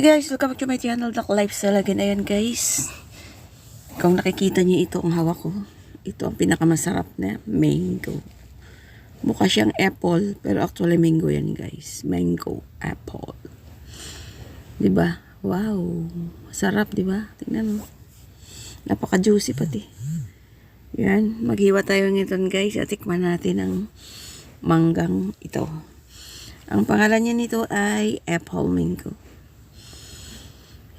Hi guys, welcome back to my channel, Duck Lifestyle again. Ayan guys, kung nakikita niyo ito ang hawak ko, ito ang pinakamasarap na mango. Mukha siyang apple, pero actually mango yan guys. Mango, apple. ba? Wow, sarap ba? Tingnan mo. Napaka-juicy pati. Yan, maghiwa tayo ngayon guys at tikman natin ang manggang ito. Ang pangalan niya nito ay apple mango.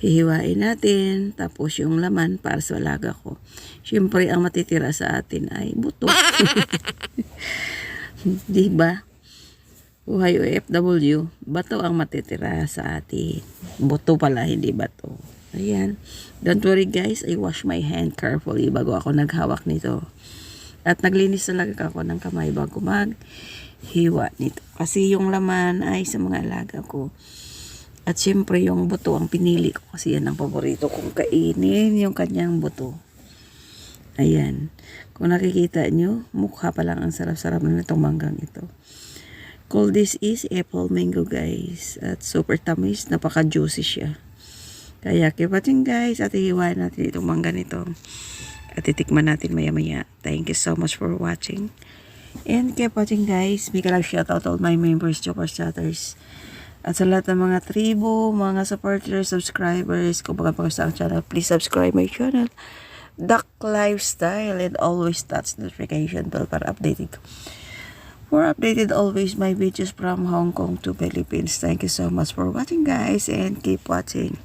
Hihiwain natin, tapos yung laman para sa alaga ko. Siyempre, ang matitira sa atin ay buto. Di ba? Buhay OFW, bato ang matitira sa atin. Buto pala, hindi bato. Ayan. Don't worry guys, I wash my hand carefully bago ako naghawak nito. At naglinis talaga ako ng kamay bago maghiwa nito. Kasi yung laman ay sa mga alaga ko. At syempre yung buto ang pinili ko kasi yan ang paborito kong kainin, yung kanyang buto. Ayan. Kung nakikita nyo, mukha pa lang ang sarap-sarap na itong manggang ito. Call this is apple mango guys. At super tamis, napaka-juicy siya. Kaya keep watching guys at ihiwain natin itong mangga nito. At titikman natin maya-maya. Thank you so much for watching. And keep watching guys. Big love shout out to all my members, Chopper Chatters. At sa lahat ng mga tribo, mga supporters, subscribers, kung baga pa sa channel, please subscribe my channel. Duck Lifestyle and always touch notification bell para updated ko. For updated always my videos from Hong Kong to Philippines. Thank you so much for watching guys and keep watching.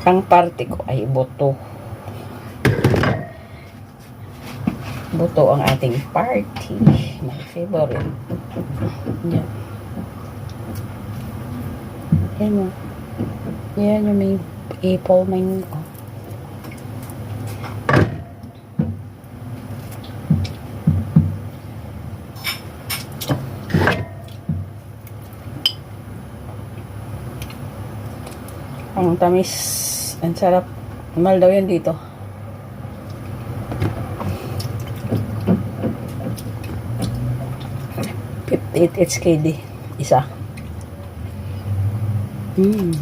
Ang parte ko ay buto. Buto ang ating party. My favorite. Yan. Yan yung may apple mango. Ang tamis. Ang sarap. Mahal daw yan dito. Fifty-eight HKD. Isa. Mm.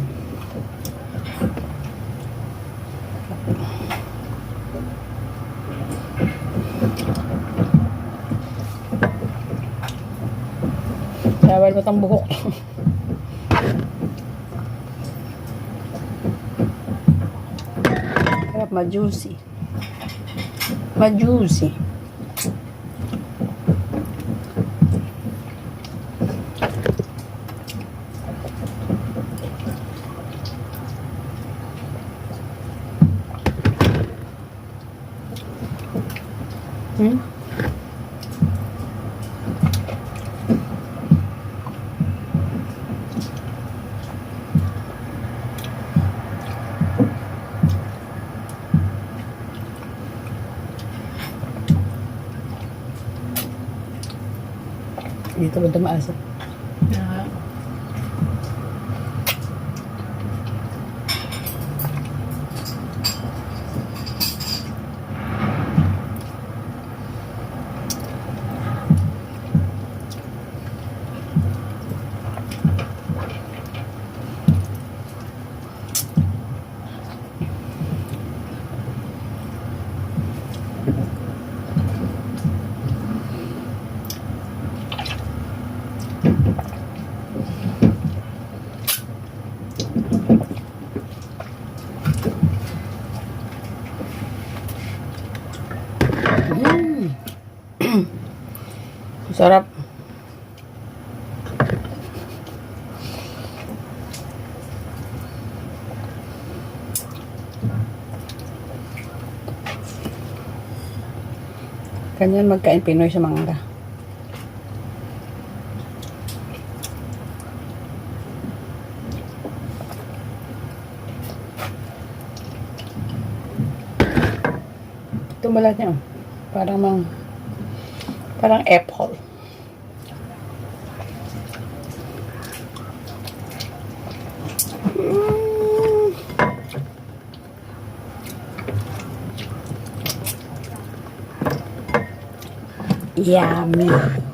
Bawal mo tang buhok. Sarap ma-juicy. Ma-juicy. Hmm? Dito ba tumaas? Mm. Sarap. Ganyan magkain Pinoy sa mangga. Ito balat niya. oh. Parang mang parang apple. Mm. Yummy.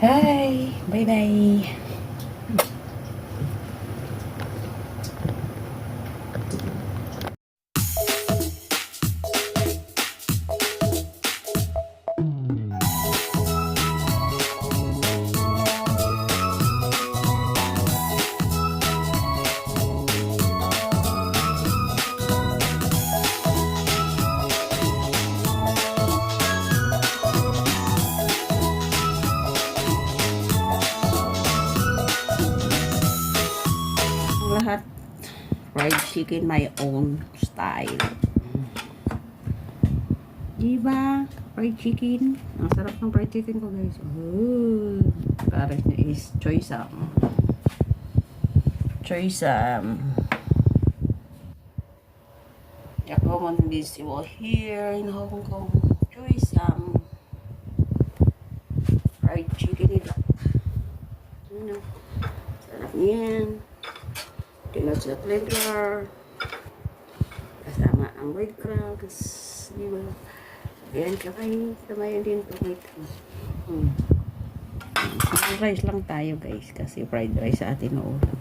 Hi. Bye-bye. Chicken my own style. Diba? Fried chicken. Ang sarap ng fried chicken ko guys. Oh, pares niya is choysam. Choysam. A common visible here in Hong Kong. Choysam. Fried chicken ito. Ano? Sarap niyan. Pinot sa flavor. Kasama ang breadcrumbs. Di ba? Ayan, kakain. Samayan din ito. Hmm. Fried rice lang tayo guys. Kasi fried rice sa atin na ulam.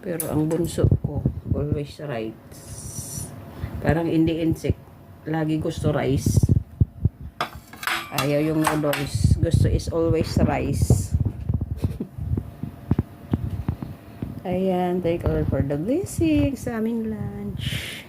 Pero ang bunso ko, always rice. Parang hindi insect. Lagi gusto rice. Ayaw yung noodles. Gusto is always rice. Ayan, take all for the blessing sa aming lunch.